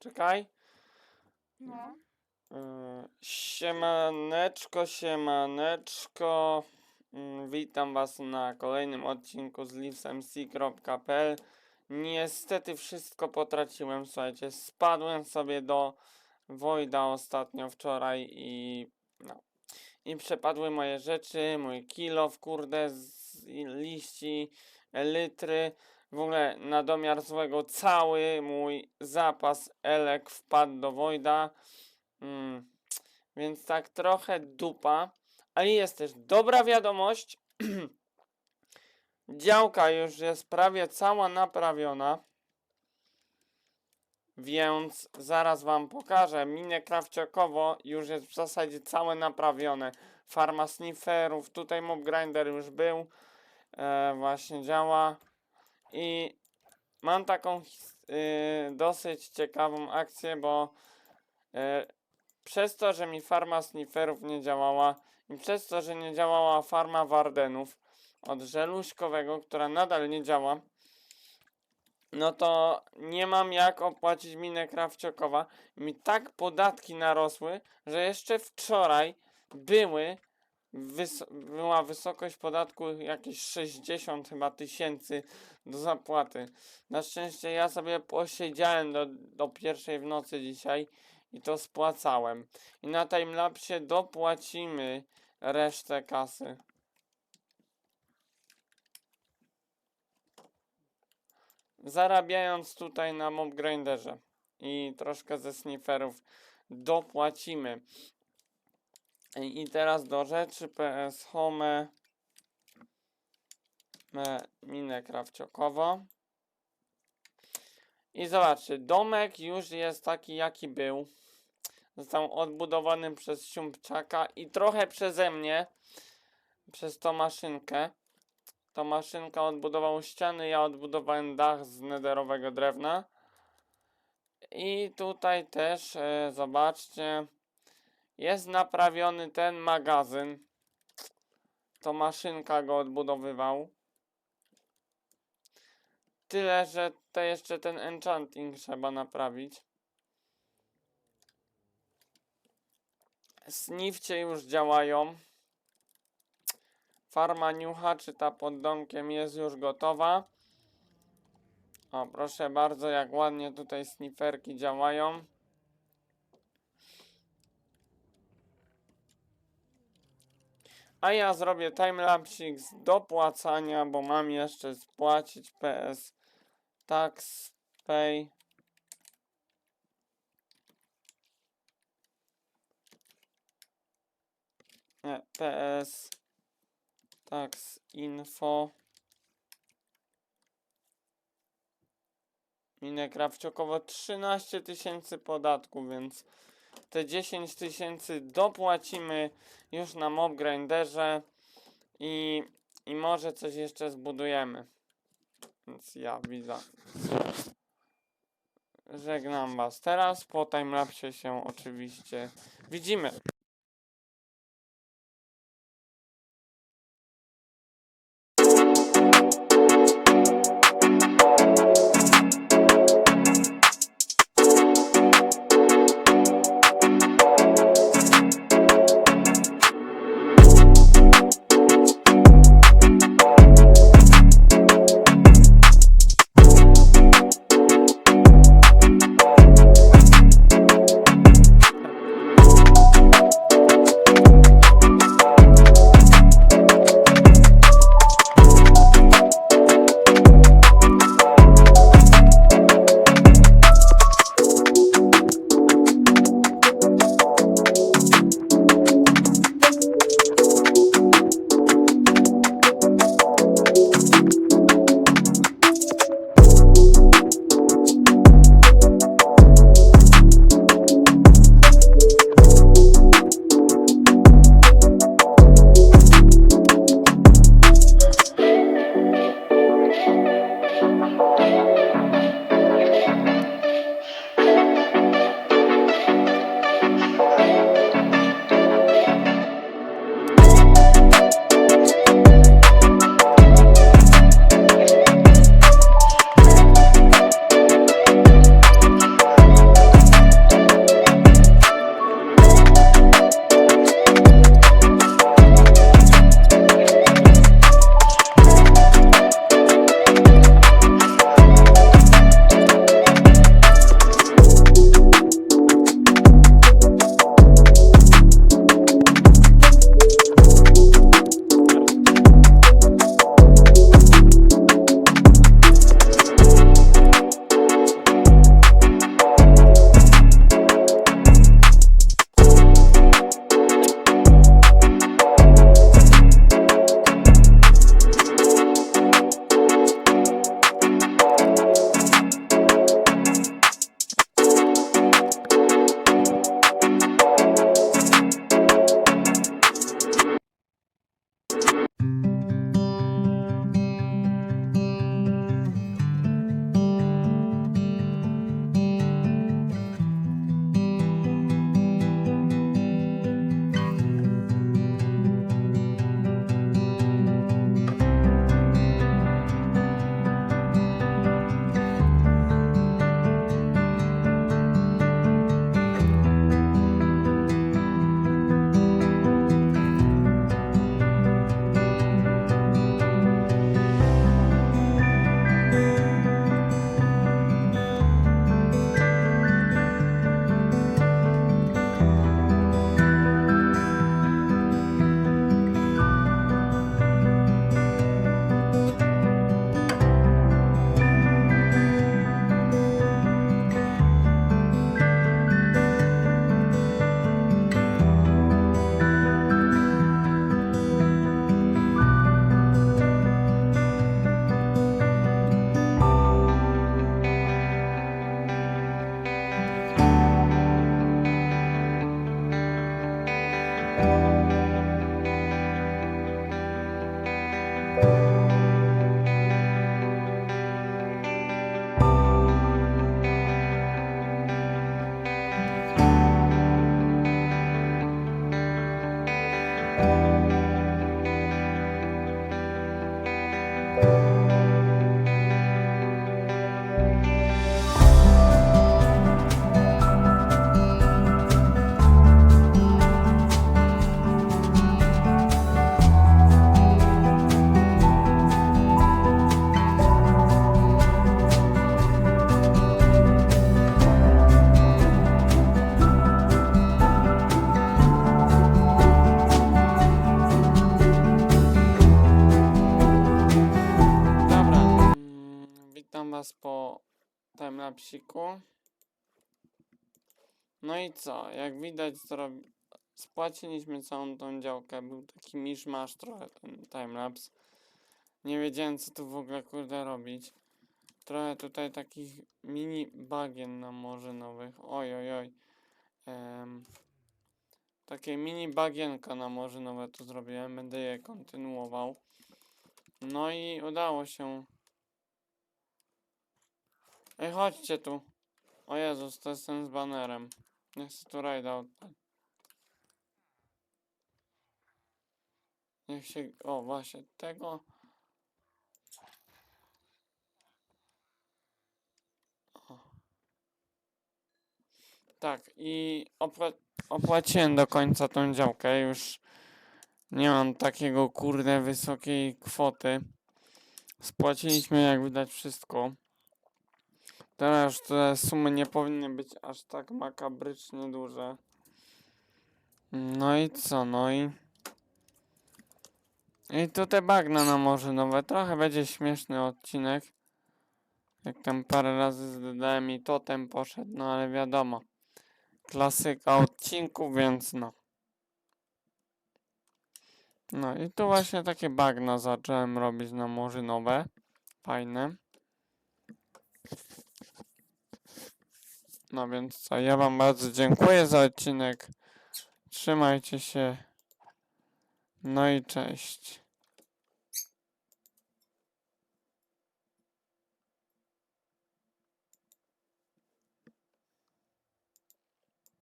Czekaj. No. Yy, Siemaneczko, siemaneczko. Mm, Witam Was na kolejnym odcinku z livesmc.pl. Niestety wszystko potraciłem, słuchajcie, spadłem sobie do Wojda ostatnio wczoraj i no. I przepadły moje rzeczy, mój kilo w kurde z liści, litry. W ogóle na domiar złego cały mój zapas elek wpadł do Wojda. Mm, więc tak trochę dupa, ale jest też dobra wiadomość. Działka już jest prawie cała naprawiona. Więc zaraz wam pokażę. Minę krawciokowo już jest w zasadzie całe naprawione. Farma snifferów, tutaj mob grinder już był. E, właśnie działa. I mam taką y, dosyć ciekawą akcję, bo e, przez to, że mi farma snifferów nie działała i przez to, że nie działała farma wardenów od żeluśkowego, która nadal nie działa, no to nie mam jak opłacić minę krawciokowa. Mi tak podatki narosły, że jeszcze wczoraj były wys była wysokość podatku jakieś 60 chyba tysięcy do zapłaty. Na szczęście ja sobie posiedziałem do, do pierwszej w nocy dzisiaj i to spłacałem. I na timelapsie dopłacimy resztę kasy. Zarabiając tutaj na mob grinderze i troszkę ze snifferów dopłacimy. I teraz do rzeczy PS Home me minę krawciokowo. I zobaczcie, domek już jest taki jaki był. Został odbudowany przez Siumpczaka i trochę przeze mnie, przez tą maszynkę. To maszynka odbudował ściany, ja odbudowałem dach z nederowego drewna. I tutaj też, e, zobaczcie, jest naprawiony ten magazyn. To maszynka go odbudowywał. Tyle, że to jeszcze ten enchanting trzeba naprawić. Snifcie już działają. Farma niucha, czy ta pod domkiem jest już gotowa. O, proszę bardzo, jak ładnie tutaj sniferki działają. A ja zrobię timelapsik z dopłacania, bo mam jeszcze spłacić PS Tax Pay. Nie, PS Tax Info. Minę krawciokowo 13 tysięcy podatku, więc te 10 tysięcy dopłacimy już na mob grinderze i, i może coś jeszcze zbudujemy. Więc ja widzę. Żegnam was teraz. Po timelapsie się oczywiście widzimy. Bye. Timelapsiku. No i co? Jak widać, spłaciliśmy całą tą działkę. Był taki miszmasz trochę ten timelapse. Nie wiedziałem, co tu w ogóle kurde robić. Trochę tutaj takich mini bagien na morze nowych. Oj, oj, oj. Em, takie mini bagienka na morze nowe tu zrobiłem. Będę je kontynuował. No i udało się. Ej, chodźcie tu. O Jezus, to jest ten z banerem. Nie chcę tu rajda odpalić. Niech się... O, właśnie, tego... O. Tak, i opła opłaciłem do końca tą działkę. Już nie mam takiego kurde wysokiej kwoty. Spłaciliśmy jak widać wszystko. Teraz te sumy nie powinny być aż tak makabrycznie duże. No i co, no i... I tutaj bagna na morze nowe. Trochę będzie śmieszny odcinek. Jak tam parę razy zdałem i totem poszedł, no ale wiadomo. Klasyka odcinku, więc no. No i tu właśnie takie bagna zacząłem robić na morze nowe. Fajne. No więc co, ja wam bardzo dziękuję za odcinek. Trzymajcie się. No i cześć.